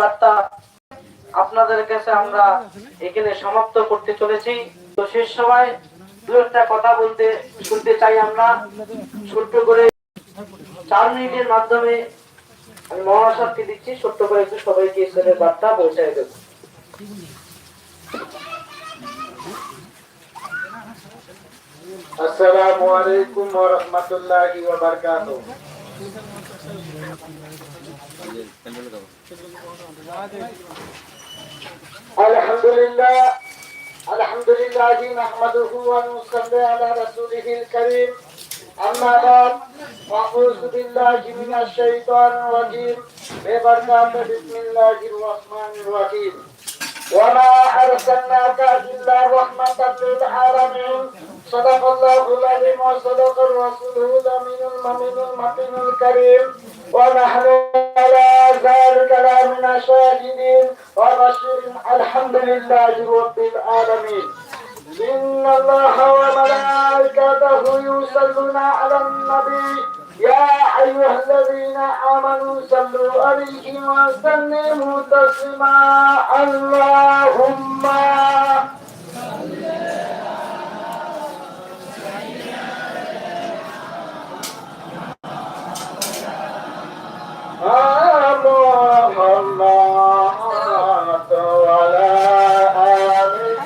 বার্তা আপনাদের কাছে আমরা এখানে সমাপ্ত করতে চলেছি। তো শেষ সময় দু একটা কথা বলতে, শুনতে চাই আমরা। ছোট্ট করে চার মিনিটের মাধ্যমে আমি মহাসাদকে দিচ্ছি। ছোট্ট করে একটু সবাইকে ঈশ্বরের বার্তা পৌঁছায় দেব। আসসালামু আলাইকুম ওয়া রাহমাতুল্লাহি ওয়া বারাকাতুহু। الحمد لله الحمد لله نحمده ونصلي على رسوله الكريم. أما بعد أعوذ بالله من الشيطان الرجيم. ببركاته بسم الله الرحمن الرحيم. وما أرسلناك إلا رحمة للعالمين صدق الله العظيم وصدق الرسول الأمين المؤمن المتين الكريم ونحن على ذلك من الشاهدين وبشر الحمد لله رب العالمين إن الله وملائكته يصلون على النبي. يا أيها الذين آمنوا صلوا عليه وسلموا تسليما. اللهم محمد ولا آمين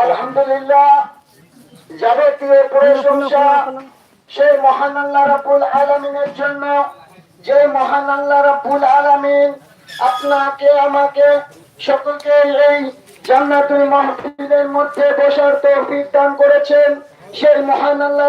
আলহামদুলিল্লাহ যাবতীয় প্রশংসা, সেই মহান আল্লাহ রাব্বুল আলামিনের জন্য যে মহান আল্লাহ রাব্বুল আলামিন আপনাকে আমাকে সকলকে এই জান্নাতুল মাহফিলের মধ্যে বসার তৌফিক দান করেছেন। সেই মহান আল্লাহ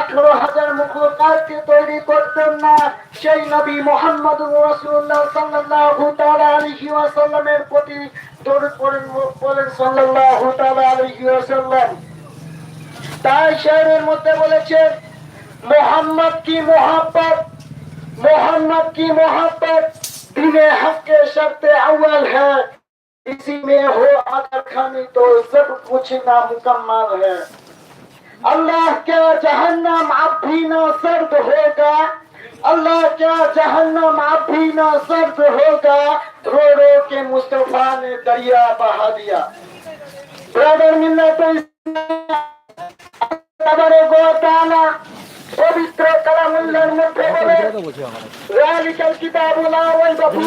আঠারো হাজার মুখকারকে তৈরি করতেন না সেই নবী মোহাম্মদুর রাসূলুল্লাহ সাল্লাল্লাহু তাআলা আলাইহি ওয়াসাল্লামের প্রতি দরুদ পড়েন বলেন সাল্লাল্লাহু তাআলা আলাইহি ওয়াসাল্লাম তাই শেরের মধ্যে বলেছেন मोहम्मद की मोहब्बत मोहम्मद की मोहब्बत दिन हक के शर्त अव्वल है इसी में हो अगर खानी तो सब कुछ नामुकम्मल है अल्लाह क्या जहन्नम आप भी ना सर्द होगा। अल्लाह क्या जहन्नम आप भी ना सर्द होगा। रो रो के मुस्तफ़ा ने दरिया बहा दिया। ब्रदर मिलना तो गोताना पवित्र कलामुल्लर में ذلك किताब لا वही बाबू